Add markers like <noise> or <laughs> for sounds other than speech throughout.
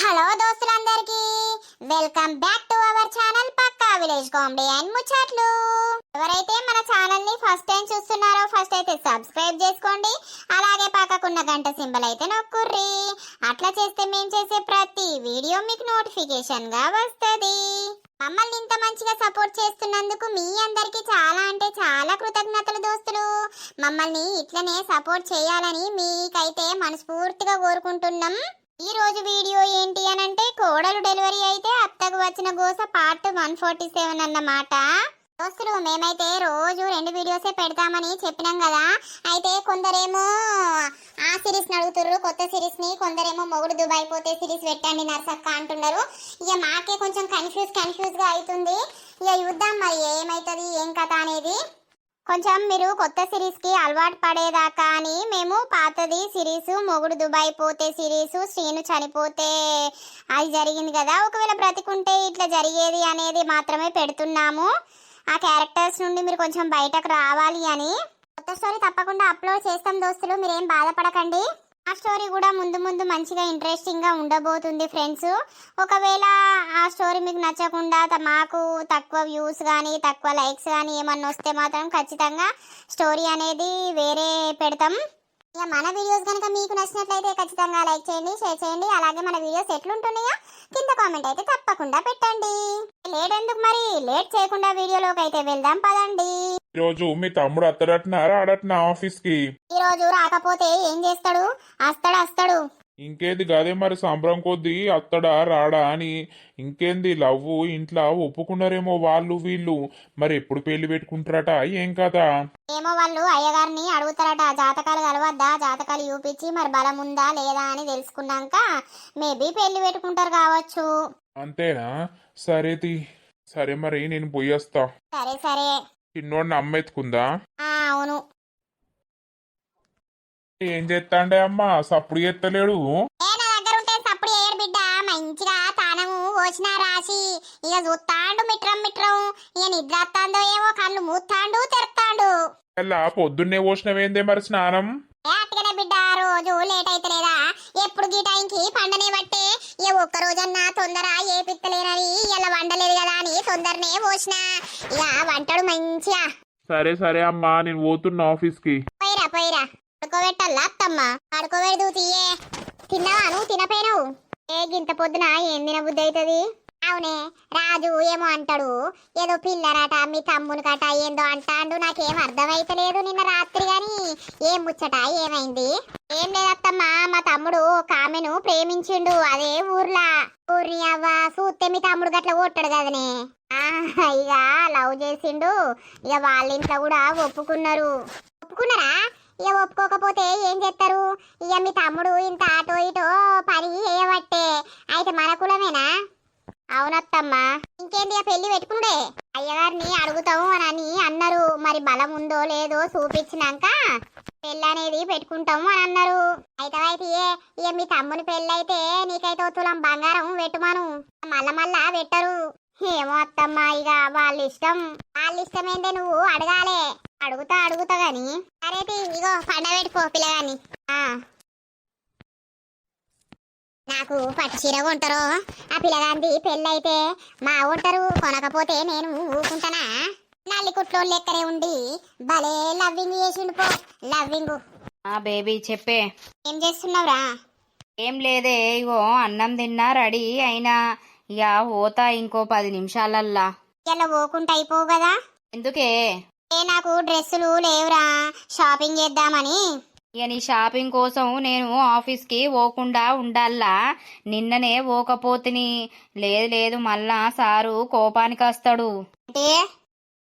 Hello దోస్తులందరికీ welcome back to our channel Pakka village comedy and ముచ్చట్లు. ఎవరైతే మన ఛానల్ని ఫస్ట్ టైం చూస్తున్నారో ఫస్ట్ అయితే సబ్స్క్రైబ్ చేసుకోండి. అలాగే పక్కకున్న గంట సింబల్ అయితే నొక్కుర్రి. అట్లా చేస్తే మేము చేసే ప్రతి వీడియో మీకు నోటిఫికేషన్గా వస్తుంది. మమ్మల్ని ఇంత మంచిగా సపోర్ట్ చేస్తున్నందుకు మీ అందరికీ చాలా అంటే చాలా కృతజ్ఞతలు దోస్తులు. మమ్మల్ని ఇట్లనే సపోర్ట్ చేయాలని మీకైతే మనస్ఫూర్తిగా కోరుకుంటున్నాం. ఈ రోజు వీడియో ఏంటి అని అంటే కోడలు డెలివరీ అయితే అత్తకు వచ్చిన గోస పార్ట్ వన్ ఫార్టీ సెవెన్ అన్నమాట. దోస్తులు మేమైతే రోజు రెండు వీడియోసే పెడతామని చెప్పినాం కదా. అయితే కొందరేమో ఆ సిరీస్ అడుగుతుర్రు కొత్త సిరీస్ని కొందరేమో మొగుడు దుబాయ్ పోతే సిరీస్ పెట్టండి నర్సక్క అంటున్నారు. ఇక మాకే కొంచెం కన్ఫ్యూజ్ కన్ఫ్యూజ్గా అవుతుంది. ఇక చూద్దాం మరి ఏమైతుంది ఏం కథ అనేది. కొంచెం మీరు కొత్త సిరీస్కి అలవాటు పడేదాకా అని మేము పాతది సిరీస్ మొగుడు దుబాయ్ పోతే సిరీస్ శ్రీను చనిపోతే అది జరిగింది కదా. ఒకవేళ బ్రతికుంటే ఇట్లా జరిగేది అనేది మాత్రమే పెడుతున్నాము. ఆ క్యారెక్టర్స్ నుండి మీరు కొంచెం బయటకు రావాలి అని. కొత్త స్టోరీ తప్పకుండా అప్లోడ్ చేస్తాం దోస్తులు మీరేం బాధపడకండి. ఆ స్టోరీ కూడా ముందు ముందు మంచిగా ఇంట్రెస్టింగ్గా ఉండబోతుంది ఫ్రెండ్స్ ఒకవేళ ఆ స్టోరీ మీకు నచ్చకుండా మాకు తక్కువ వ్యూస్ కానీ తక్కువ లైక్స్ కానీ ఏమన్నా వస్తే మాత్రం ఖచ్చితంగా స్టోరీ అనేది వేరే పెడతాం. ఇక మన వీడియోస్ కనుక మీకు నచ్చినట్లయితే ఖచ్చితంగా లైక్ చేయండి షేర్ చేయండి. అలాగే మన వీడియోస్ ఎట్లుంటున్నాయో కింద కామెంట్ అయితే తప్పకుండా పెట్టండి. లేట్ ఎందుకు మరి? లేట్ చేయకుండా వీడియోలోకి అయితే వెళ్దాం పదండి. ఈరోజు మీ తమ్ముడు అత్తడట్నా రాడట్నా ఆఫీస్కి ఈ రోజు రాకపోతే ఏం చేస్తాడు? వస్తాడు వస్తాడు ఇంకేంది గదే మరి సంబరం కొద్దీ అత్తడా రాడా అని ఇంకేంది లవ్వు ఇంట్లో ఒప్పుకున్నారేమో వాళ్ళు వీళ్ళు. మరి ఎప్పుడు పెళ్ళి పెట్టుకుంటారట? ఏం కదా ఏమో వాళ్ళు అయ్యగారిని అడుగుతారట జాతకాలు కలవద్దా జాతకాలు చూపించి మరి బలం ఉందా లేదా అని తెలుసుకున్నాక మేబీ పెళ్ళి పెట్టుకుంటారు కావచ్చు. అంతేనా? సరే తి. సరే మరి నేను పోయేస్తా సరే సరే. చిన్నోడిని అమ్మెత్తుకుందా అవును. ఏం చేస్తాండే అమ్మా? సప్పుడు ఎత్తలేడు ఏ నా దగ్గర ఉంటే సప్పుడు ఏడు బిడ్డ. మంచిగా తానము రాసి ఇక చూస్తాండు మిట్రం మిట్రం ఇక నిద్ర వస్తాందో ఏమో కళ్ళు మూస్తాండు తెరుతాండు అలా పొద్దున్నే పోసినవేందే మరి స్నానం? ఏ అట్టుగానే బిడ్డ రోజు లేట్ అయితే లేదా ఎప్పుడు గీ టైంకి పండనే బట్టే ఇక ఒక్క రోజన్నా తొందర ఏ పిత్తలేనని ఇలా వండలేదు కదా అని తొందరనే పోసిన. ఇక వంటడు మంచిగా. సరే సరే అమ్మా నేను పోతున్నా ఆఫీస్కి పోయిరా. పోయిరా పడుకోబెట్టల్లా అత్తమ్మ పడుకోబెడదు తీయే. తిన్నావా నువ్వు? తినపోయినావు? ఏ గింత పొద్దున ఏం తినబుద్ధి అవుతుంది అవునే రాజు ఏమో అంటాడు. ఏదో పిల్లరాట మీ తమ్ముని కట ఏందో అంటాడు. నాకేం అర్థమైతలేదు నిన్న రాత్రి గాని. ఏం ముచ్చట? ఏమైంది? ఏం లేదత్తమ్మ మా తమ్ముడు ఒక ఆమెను ప్రేమించిండు. అదే ఊర్లా. ఊర్ని అవ్వ చూస్తే మీ తమ్ముడు గట్ల కొట్టాడు కదనే. ఆ, ఇక లవ్ చేసిండు. ఇక వాళ్ళ ఇంట్లో కూడా ఒప్పుకున్నారు. ఒప్పుకున్నారా? ఇక ఒప్పుకోకపోతే ఏం చేస్తారు ఇక మీ తమ్ముడు ఇంత అటో ఇటో పని చేయబట్టే. అయితే మన కులమేనా? అవునత్తమ్మా. ఇంకేంటి ఇక పెళ్ళి పెట్టుకుండే? అయ్యగారిని అడుగుతాము అని అన్నారు. మరి బలం ఉందో లేదో చూపించినాక పెళ్ళి అనేది పెట్టుకుంటాము అని అన్నారు అయితే అయితే ఇక మీ తమ్ముని పెళ్ళి అయితే నీకైతే తులం బంగారం పెట్టుమాను. మళ్ళా మళ్ళా పెట్టరు. ఏమో అత్తమ్మా ఇక వాళ్ళ ఇష్టం వాళ్ళ ఇష్టం నువ్వు అడగాలే. అడుగుతా అడుగుతా గాని. సరే తీ, ఇగో పండ పెట్టుకో పిల్లగాని. నాకు పట్టు చీర కొంటారో ఆ పిల్లగాంది పెళ్ళైతే మా ఉంటారు కొనకపోతే నేను ఊకుంటానా? నల్లి కుట్లో లెక్కనే ఉండి భలే లవ్వింగ్ చేసిండు పో లవ్వింగ్. ఆ బేబీ చెప్పే. ఏం చేస్తున్నావురా? ఏం లేదే ఇగో అన్నం తిన్నా రెడీ అయినా. ఇక పోతా ఇంకో పది నిమిషాలల్లా. ఇలా పోకుంటే అయిపోవు కదా? ఎందుకే? నాకు డ్రెస్సులు లేవురా. షాపింగ్ చేద్దామని. ఇక నీ షాపింగ్ కోసం నేను ఆఫీస్కి పోకుండా ఉండాలా? నిన్ననే పోకపోతిని. లేదు లేదు మళ్ళా సారు కోపానికి వస్తాడు. అంటే?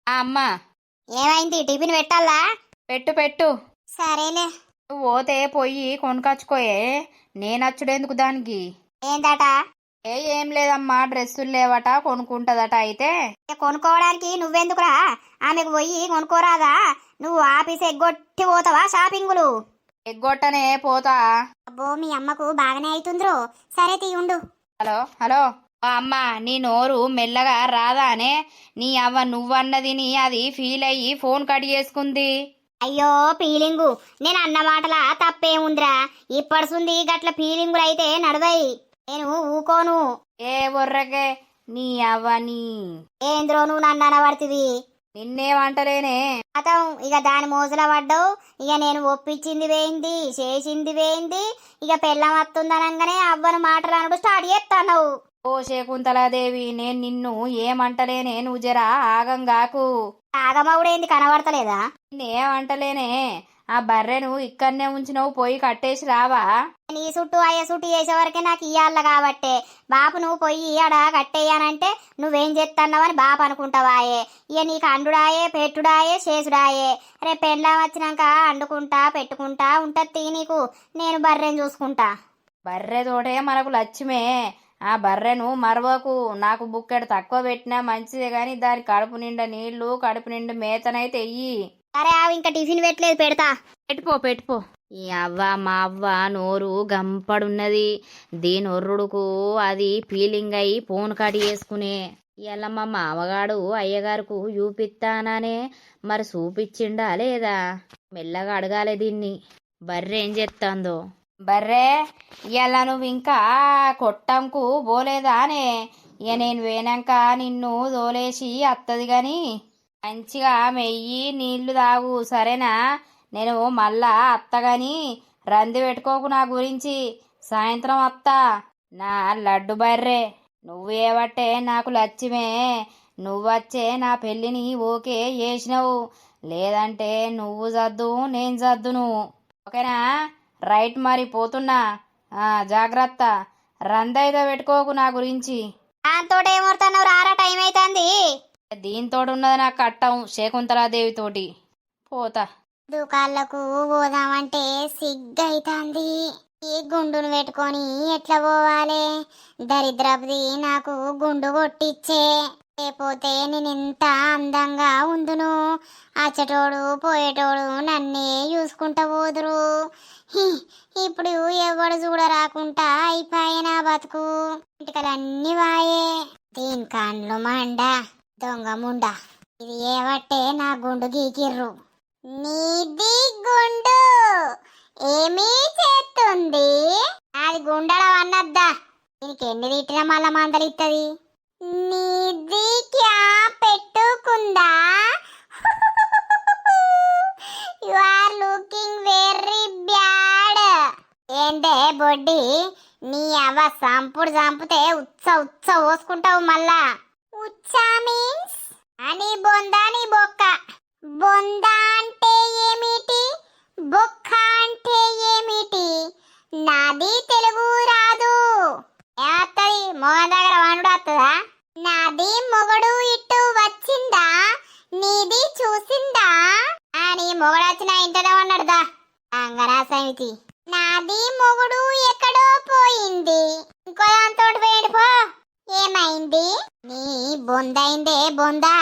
ఆ అమ్మ. ఏమైంది? టిఫిన్ పెట్టాలా? పెట్టు పెట్టు. సరేలే. నువ్వు పోతే పోయి కొనుకొచ్చుకోయే. నేనచ్చుడేందుకు దానికి? ఏందట? ఏ ఏం లేదమ్మా డ్రెస్సులు లేవట కొనుక్కుంటదట అయితే. కొనుక్కోవడానికి నువ్వెందుకురా? ఆమెకు పోయి కొనుక్కోరాదా? నువ్వు ఆఫీస్ ఎగ్గొట్టి పోతావా షాపింగులు? ఎగ్గొట్టనే పోతా. అబ్బో మీ అమ్మకు బాగానే అవుతుందిరో సరే తీయుండు హలో హలో. అమ్మ నీ నోరు మెల్లగా రాదానే నీ అవ్వ నువ్వన్నది నీ అది ఫీల్ అయ్యి ఫోన్ కట్ చేసుకుంది. అయ్యో ఫీలింగు. నేను అన్న మాటల తప్పేముందిరా? ఇప్పడుసుంది గట్ల ఫీలింగులు అయితే నడవయి నేను ఊకోను. ఏ బొర్రకే? నీ అవ్వని ఏంద్రో నువ్వు నన్ను అనబడుతుంది? నిన్నేమంటలేనే అతం ఇక దాని మోజుల పడ్డావు. ఇక నేను ఒప్పించింది వేయింది చేసింది వేయింది ఇక పెళ్ళం వస్తుందనగానే అవ్వను మాటలు అనడు స్టార్ట్ చేస్తాను ఓ శకుంతలాదేవి నేను నిన్ను ఏమంటలేనే నువ్వు జరా ఆగంగాకు ఆగమవుడేంది కనబడతలేదా? నేనేమంటలేనే ఆ బర్రెను ఇక్కడనే ఉంచినవు పోయి కట్టేసి రావా? నీ చుట్టూ అయ్యే చుట్టూ చేసే వరకే నాకు ఇయ్యాల కాబట్టే. బాపు నువ్వు పొయ్యి ఆడ కట్టేయానంటే నువ్వేం చేస్తున్నావని బాపు అనుకుంటావాయే. ఇక నీకు అండుడాయే పెట్టుడాయే చేసుడాయే. రేపు పెళ్ళం వచ్చినాక అండుకుంటా పెట్టుకుంటా ఉంటది నీకు. నేను బర్రెని చూసుకుంటా. బర్రె తోటే మనకు లక్ష్యమే. ఆ బర్రెను మరవకు. నాకు బుక్కెడు తక్కువ పెట్టినా మంచిదే గాని దాని కడుపు నిండా నీళ్ళు కడుపు నిండా మేతనైతే ఎయ్యి సరే ఆవు ఇంకా టిఫిన్ పెట్టలేదు పెడతా. పెట్టుపో పెట్టుపో ఈ అవ్వ మా అవ్వ నోరు గంపడున్నది. దీని ఒర్రుడుకు అది ఫీలింగ్ అయి ఫోన్ కాడి చేసుకునే. ఇలా మా మామగాడు అయ్యగారుకు చూపిస్తానానే మరి చూపించిండా లేదా? మెల్లగా అడగాలి దీన్ని. బర్రె ఏం చేస్తాందో బర్రే ఇలా నువ్వు ఇంకా కొట్టంకు పోలేదానే. ఇక నేను పోయినాక నిన్ను తోలేసి అత్తది గాని. మంచిగా మెయ్యి నీళ్ళు తాగు సరేనా? నేను మళ్ళా అత్తగాని రంది పెట్టుకోకు నా గురించి. సాయంత్రం అత్తా. నా లడ్డు బర్రె నువ్వేవట్టే నాకు లచ్చిమే. నువ్వచ్చే నా పెళ్ళిని ఓకే చేసినావు. లేదంటే నువ్వు జద్దు నేను జద్దును ఓకేనా? రైట్ మరి పోతున్నా. జాగ్రత్త. రందైదో పెట్టుకోకు నా గురించి. దాంతో ఏమవుతున్నావు రారా టైం అవుతుంది దీంతోడున్నది నా నాకు కట్టం శకుంతలాదేవి తోటి పోతా. దుకాళ్ళకు పోదామంటే సిగ్గైతాంది. ఈ గుండును పెట్టుకొని ఎట్లా పోవాలి? దరిద్రపుది నాకు గుండు కొట్టిచ్చే. లేకపోతే నేను అందంగా ఉందును. అచ్చటోడు పోయేటోడు నన్నే చూసుకుంటా పోదురు. ఇప్పుడు ఎవడు చూడరాకుండా అయిపోయే నా బతుకు. ఇంటికలన్నీ వాయే. దీని కాండ్లు మండ. దొంగ ముండ. ఇది ఏవట్టే నా గుండు గీకిర్రు. నీది గుండు ఏమీ చేస్తుంది అది గుండడం అన్నద్దా దీనికి ఎన్ని తిట్టినా మళ్ళా మందలిస్తుంది నీది క్యా పెట్టుకుందా? You are looking very bad ఏంటే బొడ్డి? నీ అవ్వ సంపుడు చంపితే ఉత్స ఉత్స పోసుకుంటావు మళ్ళా. ఉచ్చా మీన్స్? అని బొందా నీ బొక్క. బొంద అంటే ఏమిటి? బొక్క అంటే ఏమిటి? నాది తెలుగు రాదు. ఏమత్తది మోహన్ దగ్గర వానుడు వస్తుందా నాది మొగడు ఇటు వచ్చిందా? నీది చూసిందా? అని మొగడు వచ్చిన ఇంటనే ఉన్నాడుదా అంగరా సమితి నాది మొగుడు ఎక్కడో పోయింది. ఇంకో దాంతో పోయాడు పో. ఏమైంది? నీ బొందైందే బొందా.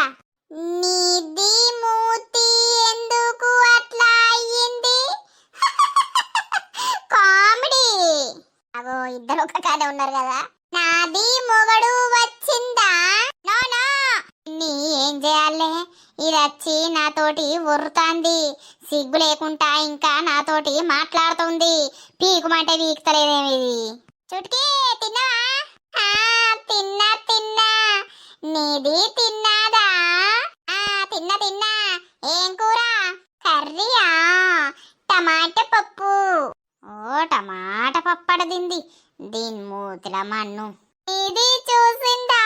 నీది మూతి ఎందుకు అట్లా అయ్యింది? <laughs> కామెడీ. అగో ఇద్దరు ఒక కాడ ఉన్నారు కదా. నాది మొగడు వచ్చిందా? No no. నీ ఏం చేయాలే? ఇది వచ్చి నాతోటి ఒర్రుతాంది. సిగ్గు లేకుండా ఇంకా నాతోటి మాట్లాడుతుంది. పీకుమంటే పీకుతలేదేమి ఇది తిన్నావా? తిన్నా తిన్నా. నీది తిన్నాదా? ఆ తిన్నా తిన్నా. ఏం కూర? కర్రీయా? టమాటా పప్పు. ఓ టమాటా పప్పడదింది దీని మూతిల మన్ను. ఇది చూసిందా?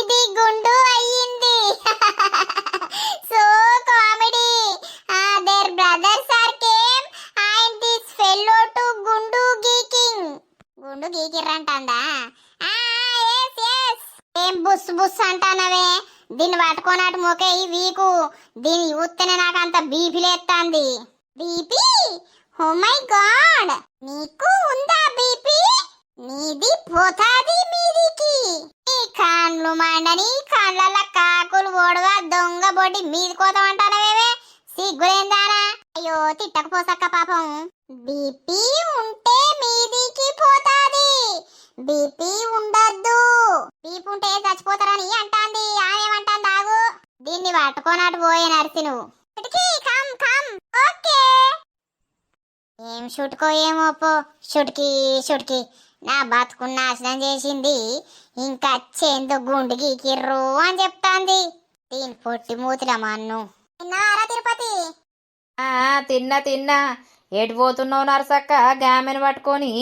ఇది గుండు అయ్యింది. <laughs> So comedy. Their brothers are came and this fellow to గుండు గీకింగ్. గుండు గీకిర్రంటందా? ఏం బుస్ బుస్ అంటానవే? దీన్ని పట్టుకోనట్టు మొకే ఈ వీకు. దీన్ని చూస్తేనే నాకు అంత బీపీ లేస్తుంది బీపీ? Oh my god! నీకు ఉందా బీపీ? నీది పోతాది మీదికి. ఈ కాన్లు మండని కాళ్ళ కాకులు ఓడగా దొంగ బొడ్డి మీది కోతం సిగ్గులేందానా? అయ్యో తిట్టకపోసక్క పాపం. బీపీ ఉంటే మీదికి పోతాది. బీపీ ఉండద్దు. బీపీ ఉంటే చచ్చిపోతారని అంటాంది. ఆమెమంటాంది ఆగు. దీన్ని పట్టుకోనట్టు పోయే నర్సి నువ్వు కమ్ కమ్. ఓకే. ఏం షుట్కో ఏమో పో. షుట్కి షుట్కి. నా బతుకున్న నాశనం చేసింది. ఇంకా చెందు గుండుకి కిర్రు అని చెప్తాంది. దీని పొట్టి మూతిల మన్ను. తిన్నారా తిరుపతి? ఆ తిన్నా తిన్నా. ఎటు పోతున్నావు నరసక్క? గామెను పట్టుకొని.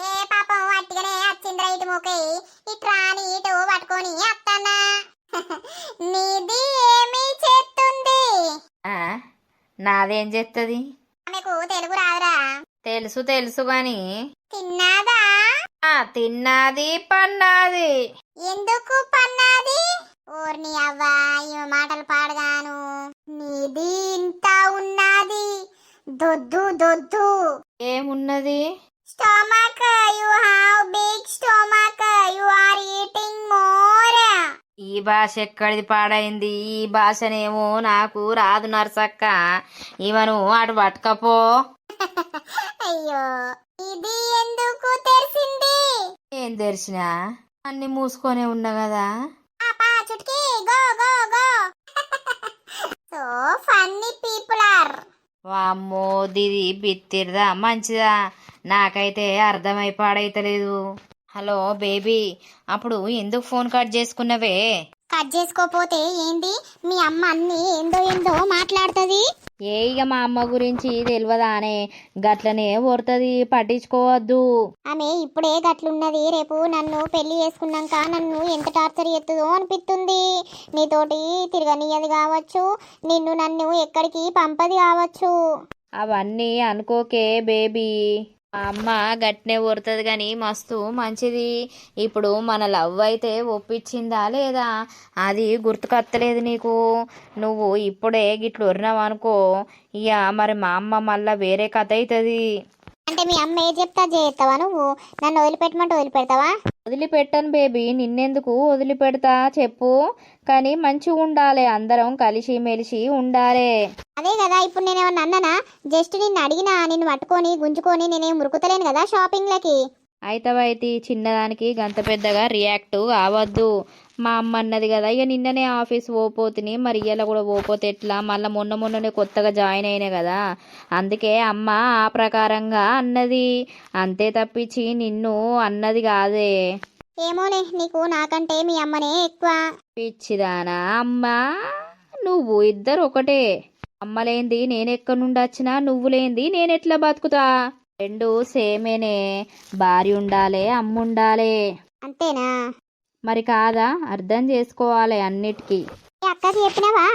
ఏ పాపం అట్టిగానే వచ్చిందిరా ఇటు మూకై. ఇటు రాని ఇటు పట్టుకొని అత్తన్నా. <laughs> నీది ఏమి చేస్తుంది ఆ, నాదేం చేస్తుంది ఆమెకు తెలుగు రాదురా. తెలుసు తెలుసు గాని. తిన్నాదా? ఆ తిన్నాది పన్నాది. ఎందుకు పన్నాది? ఓర్ని అవ్వా ఈమె మాటలు పాడగాను. దొద్దు దొద్దు. ఏమున్నది? Stomach you have big stomach you are eating more. ఈ భాష ఎక్కడిది పాడైంది? ఈ భాషనేమో నాకు రాదు నరసక్క. ఇవను అటు పట్టుకపో. అయ్యో ఇది ఎందుకు తెరిసింది? ఏం తెరిచినా? అన్ని మూసుకొనే ఉన్నా కదా. పాపా Chutki go go go. So funny people are వామ్మో దిది బిత్తిరిదా మంచిదా? నాకైతే అర్థమై పాడైతలేదు. హలో బేబీ అప్పుడు ఎందుకు ఫోన్ కట్ చేసుకున్నవే? కట్ చేసుకోపోతే ఏంది? మీ అమ్మ అన్ని ఏందో ఏందో మాట్లాడుతుంది. ఏ ఇక మా అమ్మ గురించి తెలియదానే గట్లనే కొడుతుంది పట్టించుకోవద్దు. ఆమె ఇప్పుడే గట్లున్నది రేపు నన్ను పెళ్ళి చేసుకున్నాక నన్ను ఎంత టార్చర్ ఎత్తుదో అనిపిస్తుంది నీతోటి తిరగనియది కావచ్చు నిన్ను నన్ను ఎక్కడికి పంపది కావచ్చు. అవన్నీ అనుకోకే బేబీ. అమ్మ గట్నే ఊరుతుంది కానీ మస్తు మంచిది. ఇప్పుడు మన లవ్ అయితే ఒప్పించిందా లేదా? అది గుర్తుకత్తలేదు నీకు. నువ్వు ఇప్పుడే గిట్లు ఉరినావు అనుకో ఇక మరి మా అమ్మ మళ్ళీ వేరే కథ అవుతుంది అంటే మీ అమ్మ ఏ చెప్తా చేస్తావా నువ్వు? నన్ను వదిలిపెట్టమంటే వదిలిపెడతావా? వదిలిపెట్టను బేబీ నిన్నెందుకు వదిలిపెడతా చెప్పు. కానీ మంచిగా ఉండాలి అందరం కలిసి మెలిసి ఉండాలి. అదే కదా ఇప్పుడు నేను ఏమన్నా అన్నానా? జస్ట్ నిన్ను అడిగినా నిన్ను పట్టుకొని గుంజుకొని నేనేం మురుకుతలేను కదా షాపింగ్లకి అయితవైతే చిన్నదానికి గంత పెద్దగా రియాక్ట్ కావద్దు. మా అమ్మ అన్నది కదా ఇక నిన్ననే ఆఫీస్ పోపోతుని మరి ఇయ్యాల కూడా పోపోతే ఎట్లా? మళ్ళీ మొన్న మొన్ననే కొత్తగా జాయిన్ అయినా కదా అందుకే అమ్మ ఆ ప్రకారంగా అన్నది. అంతే తప్పించి నిన్ను అన్నది కాదే. ఏమోనే నీకు నాకంటే మీ అమ్మనే ఎక్కువ. పిచ్చిదానా అమ్మ నువ్వు ఇద్దరు ఒకటే అమ్మలేంది నేను ఎక్కడి నుండి వచ్చినా నువ్వు లేంది నేను ఎట్లా బతుకుతా? రెండు సేమేనే. భార్య ఉండాలి అమ్మ ఉండాలి అంతేనా? మరి కాదా? అర్థం చేసుకోవాలి అన్నిటికీ. మీ అక్కకి చెప్పినావా?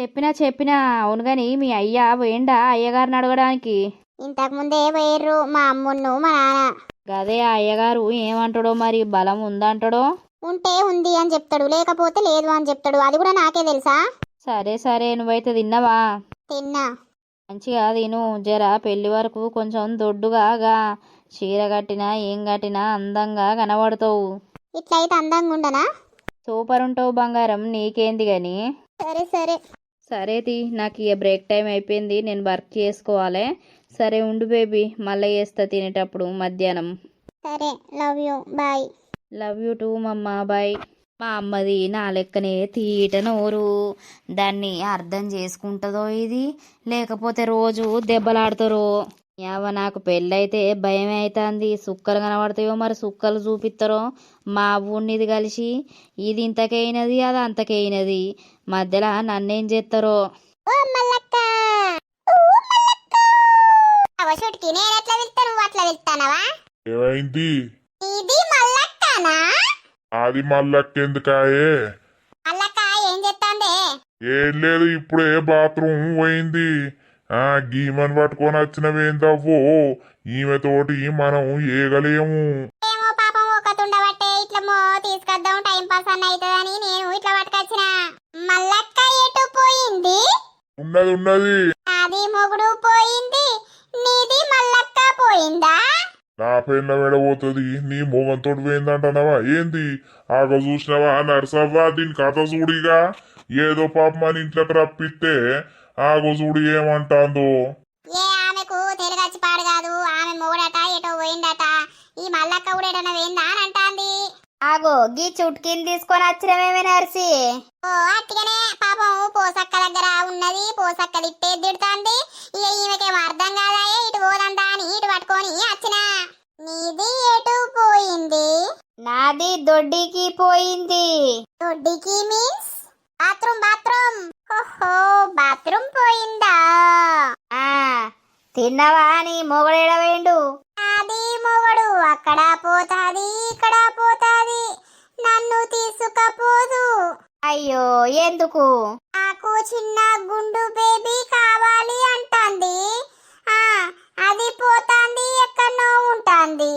చెప్పినా చెప్పినా. అవును గాని మీ అయ్యా పోయిండా అయ్యగారిని అడగడానికి? ఇంతకు ముందే పోయిర్రు మా అమ్మున్ను మా నాన్న. గదే ఆ అయ్యగారు ఏమంటాడో మరి? బలం ఉందంటాడో? ఉంటే ఉంది అని చెప్తాడు లేకపోతే లేదు అని చెప్తాడు. అది కూడా నాకే తెలుసా? సరే సరే నువ్వైతే తిన్నావా? తిన్నా. మంచిగా తిను. జర పెళ్ళి వరకు కొంచెం దొడ్డుగా గా చీర కట్టినా ఏం కట్టినా అందంగా కనబడతావు. ఇట్లయితే అందంగా ఉండనా? సూపర్ ఉంటావు బంగారం నీకేంది గాని? సరే సరే. సరే తి నాకు ఇక బ్రేక్ టైం అయిపోయింది. నేను వర్క్ చేసుకోవాలి. సరే ఉండు బేబీ మళ్ళీ చేస్తా తినేటప్పుడు మధ్యాహ్నం. సరే love you bye. Love you too మమ్మ బాయ్. మా అమ్మది నా లెక్కనే తీట నోరు. దాన్ని అర్థం చేసుకుంటుందో ఇది? లేకపోతే రోజు దెబ్బలాడతారో? యావ నాకు పెళ్ళైతే భయమే అవుతుంది సుక్కలు కనబడతాయో మరి సుక్కలు చూపిస్తారో మా ఊళ్ళనిది కలిసి ఇది ఇంతకైనది అది అంతకైనది. మధ్యలో నన్నేం చేస్తారో ఓ మల్లక్క ఊ మల్లక్క అవసోటికి నేను ఎట్లా వెళ్తా నువ్వు అట్లా వెళ్తానవా ఏమైంది ఇది మల్లక్కనా అది మళ్ళకెందుకాయే మల్లక్క ఏం చెప్తాందే ఏం లేదు ఇప్పుడే బాత్రూమ్ పోయింది. ఆ గీమని పట్టుకొని వచ్చినవేందవ్వో? ఈమెతోటి మనం ఏగలేము. ఏమో పాపం ఒక తుండబట్టే ఇట్లా మో తీసుకొద్దాం టైం పాస్ అన్న అవుతుందని నేను ఇట్లా పట్టుకొచ్చిన. మల్లక్క ఎటు పోయింది? ఉన్నది ఉన్నది. నాది మొగుడు పోయింది నీది మల్లక్క పోయిందా? నా పెళ్ళ వెడబోతుంది నీ మొగంతో పోయిందంటున్నావా? ఏంది? ఆగ చూసినవా? నర్సవ్వా దీని కథ చూడిగా? ఏదో పాప మన ఇంట్లోకి రప్పిస్తే ఆగో చూడు ఏమంటాందో. ఏ ఆమెకు తెలుగచ్చి పాడు కాదు ఆమె మొగుడట ఎటో పోయిందట. ఈ మల్లక్క కూడా ఎటన పోయిందా అని అంటాంది. ఆగో గీ చుట్కీని తీసుకొని వచ్చినమేమే నర్సి? ఓ అట్టిగానే పాపం పోసక్క దగ్గర ఉన్నది పోసక్క తిట్టే తిడుతాంది ఇక ఈమెకేమో అర్థం కాదాయే ఇటు పోదందా అని ఇటు పట్టుకొని వచ్చిన. నీది ఎటు పోయింది? నాది దొడ్డికి పోయింది. దొడ్డికి మీన్స్? Bathroom bathroom. ఓహో బాత్రూమ్ పోయిందా? ఆ. తిన్నవా నీ మొగడేడవేండు అది మొగడు అక్కడ పోతాది ఇక్కడ పోతాది. నన్ను తీసుకపోదు. అయ్యో ఎందుకు? నాకు చిన్న గుండు బేబీ కావాలి అంటాంది. ఆ అది పోతాంది ఎక్కడో ఉంటాంది.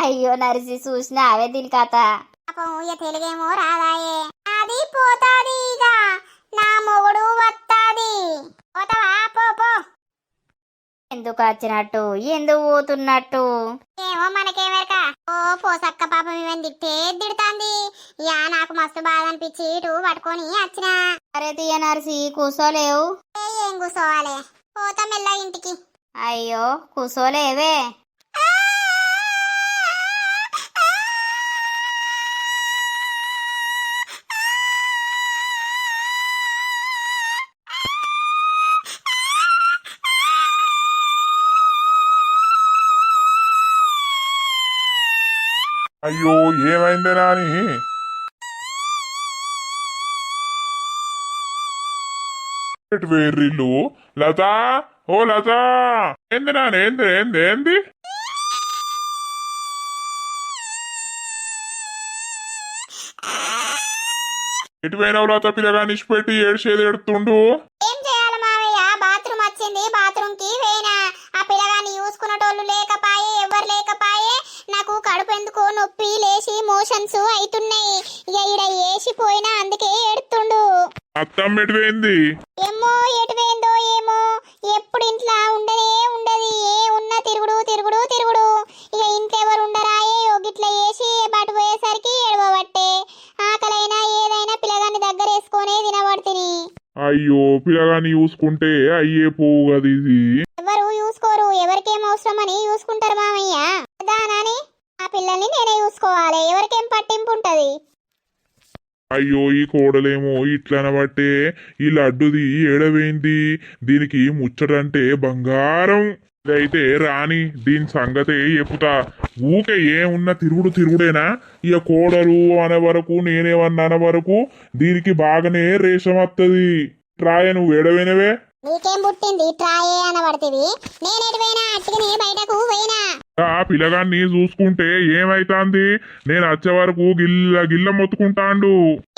అయ్యో నరిసి చూసిన అవే దీని కథ పాపం ఇక తెలుగేమో రాదాయే. అది పోతాది ఇక నా మొగుడు వస్తాది పోతావా పో పో ఎందుకు వచ్చినట్టు ఎందుకు పోతున్నట్టు? ఏమో మనకేమెరక? ఓ పోసక్క పాపం ఇవన్నీ తిడుతాంది. యా నాకు మస్తు బాధ అనిపించి ఇటు పట్టుకొని వచ్చిన అరే తీయ నరిసి కూసోలేవు. ఏ, ఏం కూసోవాలి? పోతా మెల్ల ఇంటికి. అయ్యో కూసోలేవే. అయ్యో ఏమైంది నాని? వేర్రిల్లు. లత? ఓ లత! ఏంది నాని? ఏంది? ఏంది? ఏంది? ఎటు పోయినావు లత పిల్లగా నిష్పెట్టి ఏడ్చేది ఎడుతుండు మోషన్స్ అవుతున్నాయి ఇక ఈడ వేసిపోయినా అందుకే ఎడుతుండు అత్తమ్మ ఎటు పోయింది ఏమో ఎటు పోయిందో ఏమో. ఎప్పుడు ఇంట్లో ఉండనే ఉండదు. ఏ ఉన్నా తిరుగుడు తిరుగుడు తిరుగుడు. ఇక ఇంకెవరు ఉండరాయే. ఓ గిట్ల వేసి బటు పోయేసరికి ఎడవబట్టే ఆకలైనా ఏదైనా పిల్లగాన్ని దగ్గర వేసుకొనే తినబడుతుంది. అయ్యో పిల్లగాని చూసుకుంటే అయ్యే పోవు కదా ఇది. ఎవరు చూసుకోరు. ఎవరికేం అవసరమని చూసుకుంటారు మామయ్య. దానాని ఆ పిల్లల్ని నేనే చూసుకోవాలి. ఎవరికేం పట్టింపు ఉంటది? అయ్యో ఈ కోడలేమో ఇట్లనబట్టే ఈ లడ్డుది ఏడవేంది? దీనికి ముచ్చటంటే బంగారం. ఇదైతే రాని దీని సంగతే చెప్పుతా. ఊకే ఏమున్న తిరుగుడు తిరుగుడేనా? ఇక కోడలు అనే వరకు నేనేమన్నా అనే వరకు దీనికి బాగానే రేషం వస్తుంది రాయ నువ్వు ఏడవేనవే? నీకేం పుట్టింది? ట్రాయే అనబడుతుంది నేను ఎటు పోయినా అట్టుకుని బయటకు పోయినా. ఆ పిల్లగాన్ని చూసుకుంటే ఏమైతాంది? నేను వచ్చే వరకు గిల్ల గిల్ల మొత్తుకుంటాండు.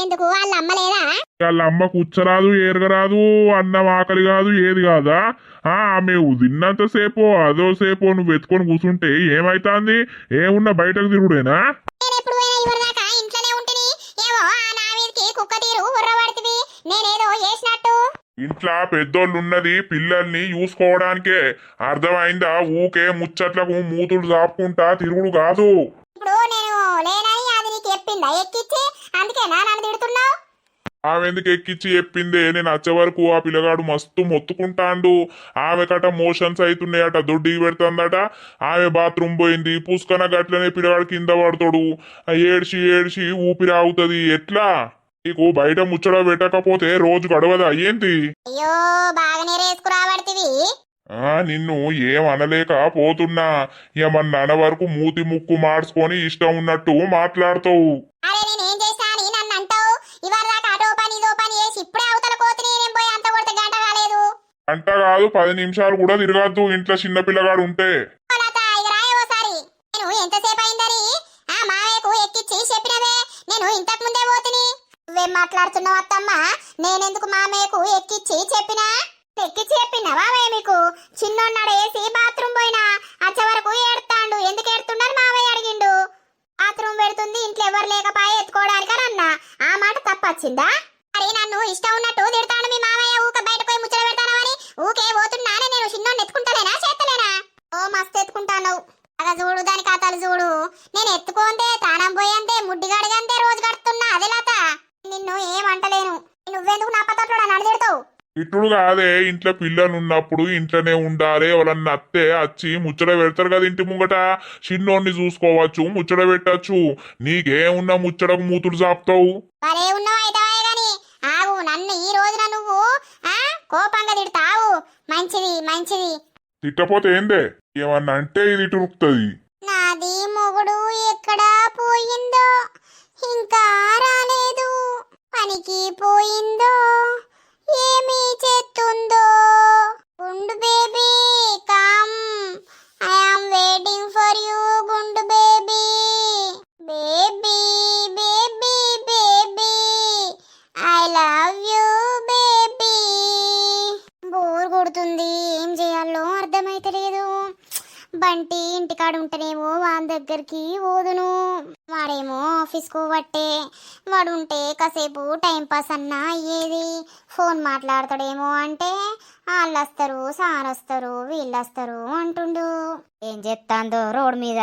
ఎందుకు? వాళ్ళ అమ్మలేదా వాళ్ళ అమ్మ కూర్చరాదు ఏరగరాదు అన్నం ఆకలి కాదు ఏది కాదా? ఆ ఆమె తిన్నంత సేపు అదో సేపు నువ్వు ఎత్తుకొని కూర్చుంటే ఏమైతాంది? ఏమున్నా బయటకు తిరుగుడేనా? ఇంట్లో పెద్దోళ్ళు ఉన్నది పిల్లల్ని చూసుకోవడానికే. అర్థమైందా? ఊకే ముచ్చట్లకు మూతులు చాపుకుంటా తిరుగుడు కాదు. చెప్పిందా? ఎక్కిచ్చి? చెప్పిందే? నేను వచ్చే వరకు ఆ పిల్లగాడు మస్తు మొత్తుకుంటాండు. ఆమె కట మోషన్స్ అవుతున్నాయట దొడ్డికి పెడుతుందట. ఆమె బాత్రూమ్ పోయింది. పుష్కన గట్లనే పిల్లగాడు కింద పడతాడు. ఏడ్చి ఏడ్చి ఊపిరి ఆగుతుంది. ఎట్లా? నీకు బయట ముచ్చట పెట్టకపోతే రోజు గడవదా? ఏంటి? అయ్యో బాగానే రేసుకురాబడుతుంది ఆ నిన్ను ఏం అనలేక పోతున్నా. ఏమన్నా అన వరకు మూతి ముక్కు మార్చుకొని ఇష్టం ఉన్నట్టు మాట్లాడతావు. అరే నేనేం చేసినా అని నన్ను అంటావు? ఇవాళ దాకా అటో పని ఇదో పని చేసి ఇప్పుడే అవతల కోతిని నేను పోయి అంత కొడితే గంట కాలేదు? అంట కాదు పది నిమిషాలు కూడా తిరగద్దు ఇంట్లో చిన్న పిల్లగాడు ఉంటే. నేను ఎంతసేపు అయిందని? ఆ మావయ్యకు ఎక్కిచ్చి చెప్పినవే. నేను ఇంతకు ముందే నువ్వేం మాట్లాడుతున్నావు అత్తమ్మ? నేనెందుకు మామయ్యకు ఎక్కిచ్చి చెప్పినా? ఎక్కిచ్చి చెప్పినా మామయ్య మీకు? చిన్నోన్నాడు వేసి బాత్రూమ్ పోయినా అచ్చ వరకు ఏడుతాండు. ఎందుకు ఏడుతున్నాడు మామయ్య అడిగిండు? బాత్రూమ్ పెడుతుంది ఇంట్లో ఎవరు లేకపాయే ఎత్తుకోవడానికి అని అన్నా. ఆ మాట తప్పచ్చిందా? మరి నన్ను ఇష్టం ఉన్నట్టు తిడతాను మీ మామయ్య. ఊక బయట పోయి ముచ్చట పెడతానని ఊకే పోతున్నానే నేను చిన్నోడిని ఎత్తుకుంటలేనా చేస్తలేనా ఓ మస్తు ఎత్తుకుంటాను అలా చూడు దాని ఖాతాలు చూడు. నేను ఎత్తుకోందే తానం పోయంతే ముడ్డి రోజు కడుతున్నా అదే లత. నిన్ను ఏమంటలేను నువ్వెందుకు నా పద్ధతిలో నన్ను తిడతావు ఇట్టుడు కాదే ఇంట్లో పిల్లలు ఉన్నప్పుడు ఇంట్లోనే ఉండాలి. ఎవరన్నా అత్తే వచ్చి ముచ్చట పెడతారు కదా ఇంటి ముంగట? చిన్నోడిని చూసుకోవచ్చు ముచ్చట పెట్టచ్చు. నీకేమున్నా ముచ్చటకు మూతుడు చాపుతావు? ఆగు నన్ను ఈ రోజున నువ్వు ఆ కోపంగా తిడతావు. మంచిది మంచిది. తిట్టపోతే ఏందే? ఏమన్నా అంటే ఇది టురుకుతుంది నాది మొగుడు ఎక్కడా పోయిందో? ఇంకా రాలేదు. పనికి పోయిందో? ఏమి చేస్తుందో? గుండు baby come. I am waiting for you గుండు baby. Baby baby baby. I love you baby. Bore కొడుతుంది. ఏం చేయాలో అర్థమైతలేదు. బంటి ఇంటికాడ ఉంటేనేమో వాని దగ్గరికి పోదును. వాడేమో ఆఫీస్కు పట్టే వాడు ఉంటే కాసేపు టైం పాస్ అన్నా అయ్యేది. ఫోన్ మాట్లాడతాడేమో అంటే వాళ్ళు వస్తారు సార్ వస్తారు వీళ్ళు వస్తారు అంటుండు. ఏం చెప్తాందో రోడ్ మీద?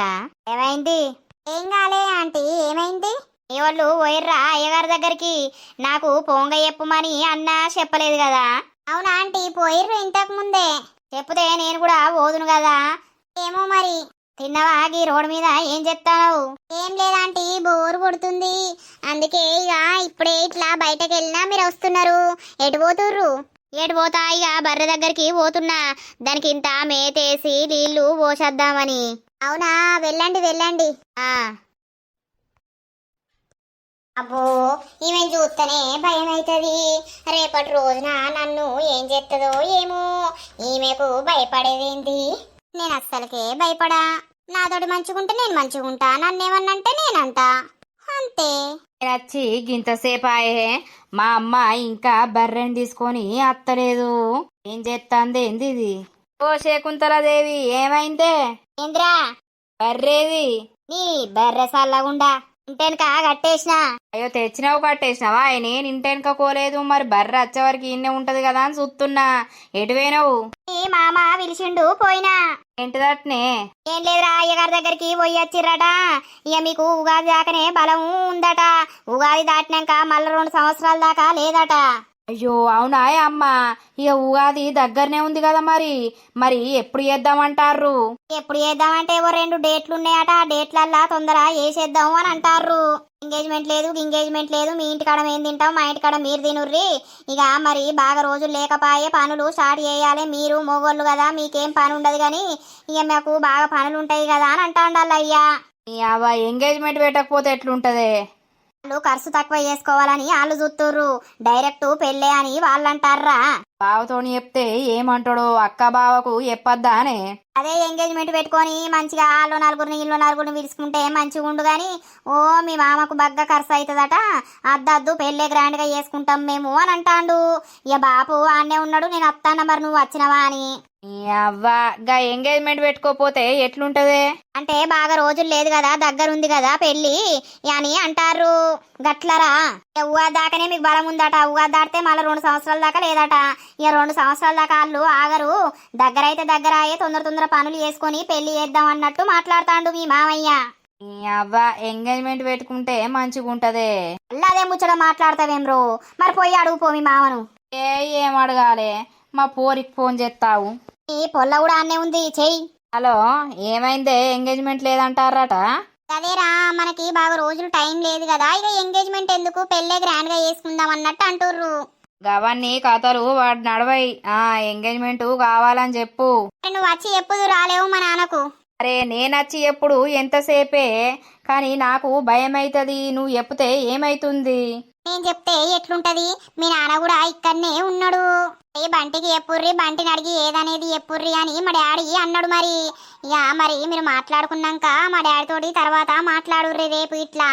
ఏమైంది? ఏం కాలే ఆంటీ ఏమైంది? ఏ వాళ్ళు పోయిర్రా అయ్యగారి దగ్గరికి? నాకు పోంగ చెప్పుమని అన్న చెప్పలేదు కదా? అవునా ఆంటీ పోయిర్రు ఇంతకు ముందే. చెప్పుతే నేను కూడా పోదును కదా? ఏమో మరి. తిన్నవా? ఈ రోడ్ మీద ఏం చెప్తావు ఏం లేదంటే బోరు కొడుతుంది. అందుకే ఇక ఇప్పుడే ఇట్లా బయటకు వెళ్ళినా మీరు వస్తున్నారు. ఎటు పోతుర్రు? ఎటు పోతా? ఇక బర్రె దగ్గరికి పోతున్నా. దానికి ఇంత మేతేసి నీళ్ళు పోసేద్దామని. అవునా? వెళ్ళండి వెళ్ళండి. అబ్బో ఈమె చూస్తేనే భయం అవుతుంది రేపటి రోజున నన్ను ఏం చేస్తుందో ఏమో. ఈమెకు భయపడేదేంటి? నేను అస్సలకే భయపడా. నాతోటి మంచిగుంటే నేను మంచిగుంటా నన్నేమన్నంటే నేనంటా. అంతే. వచ్చి గింతసేపు ఆయే మా అమ్మ ఇంకా బర్రెని తీసుకొని అత్తలేదు. ఏం చేస్తాంది ఏంది ఇది? ఓ శకుంతలాదేవి ఏమైందే? ఏంద్రా? బర్రేది. నీ బర్రె సల్లగుండా. ఇంటెనక కట్టేసిన. అయ్యో తెచ్చినావు కట్టేసినావా? నేను ఇంటెనక కోలేదు మరి బర్రె వచ్చేవరకు ఇన్నే ఉంటది కదా అని చూస్తున్నా. ఎటు పోయినావు? నీ మామ పిలిచిండు పోయినా. ఏంటిదట్నే ఏం లేదురా అయ్యగారి దగ్గరికి పోయి వచ్చిర్రట. ఇక మీకు ఉగాది దాకానే బలం ఉందట. ఉగాది దాటినాక మళ్ళీ రెండు సంవత్సరాల దాకా లేదట. అయ్యో అవునా అమ్మ? ఇక ఉగాది దగ్గరనే ఉంది కదా మరి. మరి ఎప్పుడు చేద్దామంటారు ఎప్పుడు చేద్దామంటే ఓ రెండు డేట్లు ఉన్నాయట ఆ డేట్లల్లా తొందర వేసేద్దాం అని అంటారు ఎంగేజ్మెంట్ లేదు ఎంగేజ్మెంట్ లేదు. మీ ఇంటికాడ మేము తింటాం మా ఇంటికాడ మీరు తినుర్రి. ఇక మరి బాగా రోజులు లేకపాయే పనులు స్టార్ట్ చేయాలి. మీరు మోగోళ్ళు కదా మీకేం పని ఉండదు కానీ ఇక మాకు బాగా పనులు ఉంటాయి కదా అని అంటాండాలి అయ్యా ఈ అవ్వ ఎంగేజ్మెంట్ పెట్టకపోతే ఎట్లుంటదే? వాళ్ళు ఖర్చు తక్కువ చేసుకోవాలని వాళ్ళు చూస్తుర్రు. డైరెక్ట్ పెళ్ళే అని వాళ్ళు అంటారా బావతోని చెప్తే ఏమంటాడో అక్క బావకు చెప్పొద్దా అనే అదే ఎంగేజ్మెంట్ పెట్టుకొని మంచిగా వాళ్ళు నలుగురిని ఇల్లు నలుగురిని పిలుచుకుంటే మంచిగా ఉండు కానీ ఓ మీ మామకు బగ్గ ఖర్చు అవుతుందట అద్దద్దు పెళ్ళే గ్రాండ్గా చేసుకుంటాం మేము అని అంటాండు. ఇక బాపు ఆన్నే ఉన్నాడు నేను వస్తాను మరి నువ్వు వచ్చినవా అని. ఈ అవ్వ గా ఎంగేజ్మెంట్ పెట్టుకోపోతే ఎట్లుంటదే? అంటే బాగా రోజులు లేదు కదా దగ్గర ఉంది కదా పెళ్ళి అని అంటారు గట్లరా? ఉగాది దాకానే మీకు బలం ఉందట ఉగాది దాటితే మళ్ళీ రెండు సంవత్సరాల దాకా లేదట. ఇక రెండు సంవత్సరాల దాకా వాళ్ళు ఆగరు. దగ్గర అయితే దగ్గర అయ్యే తొందర తొందర పనులు చేసుకొని పెళ్ళి చేద్దాం అన్నట్టు మాట్లాడతాండు మీ మామయ్య. ఈ అవ్వ ఎంగేజ్మెంట్ పెట్టుకుంటే మంచిగుంటదే. మళ్ళీ అదే ముచ్చట మాట్లాడతావేం రో? మరి పోయి అడుగు పో మీ మామను. ఏ ఏం అడగాలే? మా పోరికి ఫోన్ చేస్తావు ఈ పొల్ల కూడా అన్నే ఉంది చెయ్యి. హలో ఏమైందే? ఎంగేజ్మెంట్ లేదంటారట? అదేరా మనకి బాగా రోజులు టైం లేదు కదా ఇక ఎంగేజ్మెంట్ ఎందుకు? పెళ్ళే గ్రాండ్గా చేసుకుందాం అన్నట్టు అంటుర్రు. గవన్నీ కథలు వాడు నడవై. ఆ ఎంగేజ్మెంట్ కావాలని చెప్పు. నువ్వు వచ్చి ఎప్పుడు రాలేవు మా నాన్నకు? అరే నేనచ్చి ఎప్పుడు ఎంతసేపే? కానీ నాకు భయం అవుతుంది నువ్వు చెప్తే ఏమైతుంది? నేను చెప్తే ఎట్లుంటది? మీ నాన్న కూడా ఇక్కడనే ఉన్నాడు. ఏ బంటికి ఎప్పుర్రి బంటిని అడిగి ఏదనేది ఎప్పుర్రి అని మా డాడీ అన్నాడు మరి. ఇక మరి మీరు మాట్లాడుకున్నాక మా డాడీ తోటి తర్వాత మాట్లాడుర్రి రేపు ఇట్లా.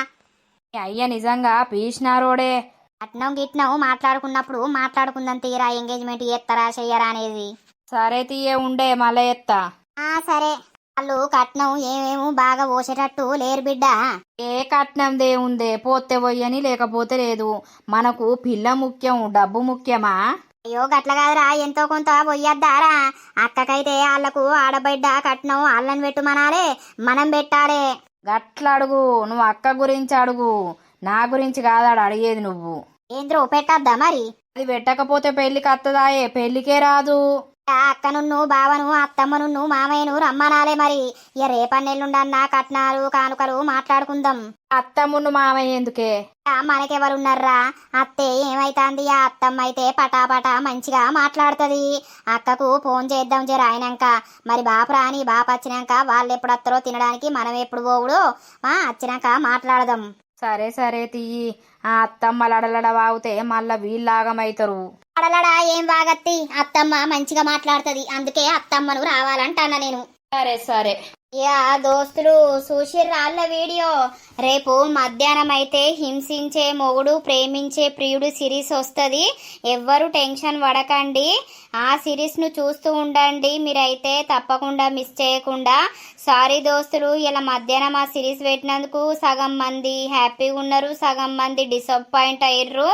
అయ్య నిజంగా పీసినారోడే అట్నం గిట్నం మాట్లాడుకున్నప్పుడు మాట్లాడుకుందాం తీరా ఎంగేజ్మెంట్ చేస్తారా చెయ్యరా అనేది. సరే తీయే ఉండే మళ్ళీ ఎత్తా ఆ సరే. వాళ్ళు కట్నం ఏమేమో బాగా పోసేటట్టు లేరు బిడ్డ. ఏ కట్నం దేవుందే పోతే పోయని లేకపోతే లేదు. మనకు పిల్ల ముఖ్యం డబ్బు ముఖ్యమా? అయ్యో గట్ల కాదురా ఎంతో కొంత పొయ్యద్దారా. అక్కకైతే వాళ్ళకు ఆడబిడ్డ కట్నం వాళ్ళని పెట్టుమనాలే మనం పెట్టాలే. గట్ల అడుగు నువ్వు అక్క గురించి అడుగు. నా గురించి కాదాడు అడిగేది నువ్వు. ఏంద్రో పెట్టద్దా మరి? అది పెట్టకపోతే పెళ్ళికి అత్తదాయే పెళ్ళికే రాదు. ఆ అక్కనున్ను బావను అత్తమ్మనున్ను మామయ్యను రమ్మనాలే మరి. ఇక రేపన్నెల్లుండన్నా కట్నాలు కానుకలు మాట్లాడుకుందాం. అత్తమ్మును మామయ్య ఎందుకే? మనకెవరున్నారా అత్తే ఏమైతాంది? ఆ అత్తమ్మ అయితే పటాపటా మంచిగా మాట్లాడుతుంది. అక్కకు ఫోన్ చేద్దాం జర అయినాక. మరి బాపరా అని బాప వచ్చినాక వాళ్ళు ఎప్పుడు వస్తారో తినడానికి మనం ఎప్పుడు పోవుడు వచ్చినాక మాట్లాడదాం. సరే సరే తీయి ఆ అత్తమ్మ లడలడ వాగితే మళ్ళా వీళ్ళాగమైతారు అడలడా ఏం బాగత్తి అత్తమ్మ మంచిగా మాట్లాడుతుంది. అందుకే అత్తమ్మను రావాలంటాను నేను. సరే సరే. యా దోస్తులు చూసిర్రాళ్ళ వీడియో? రేపు మధ్యాహ్నం అయితే హింసించే మొగుడు ప్రేమించే ప్రియుడు సిరీస్ వస్తుంది. ఎవ్వరు టెన్షన్ పడకండి. ఆ సిరీస్ను చూస్తూ ఉండండి. మీరైతే తప్పకుండా మిస్ చేయకుండా. సారీ దోస్తులు ఇలా మధ్యాహ్నం ఆ సిరీస్ పెట్టినందుకు సగం మంది హ్యాపీగా ఉన్నారు సగం మంది డిసప్పాయింట్ అయ్యారు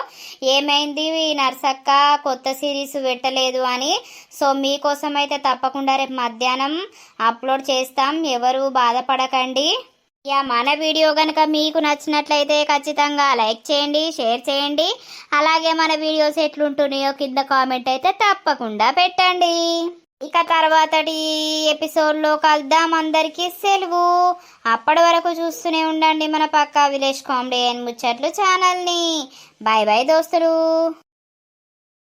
ఏమైంది? నర్సక్క కొత్త సిరీస్ పెట్టలేదు అని. సో మీకోసం అయితే తప్పకుండా రేపు మధ్యాహ్నం అప్లోడ్ చేస్తాం. ఎవరు బాధపడకండి. యా మన వీడియో కనుక మీకు నచ్చినట్లయితే ఖచ్చితంగా లైక్ చేయండి షేర్ చేయండి. అలాగే మన వీడియోస్ ఎట్లుంటున్నాయో కింద కామెంట్ అయితే తప్పకుండా పెట్టండి. ఇక తర్వాతటి ఎపిసోడ్లో కలుద్దాం అందరికీ సెలవు. అప్పటి వరకు చూస్తూనే ఉండండి మన పక్క విలేజ్ కామెడీ అండ్ ముచ్చట్లు ఛానల్ని. బాయ్ బాయ్ దోస్తులు.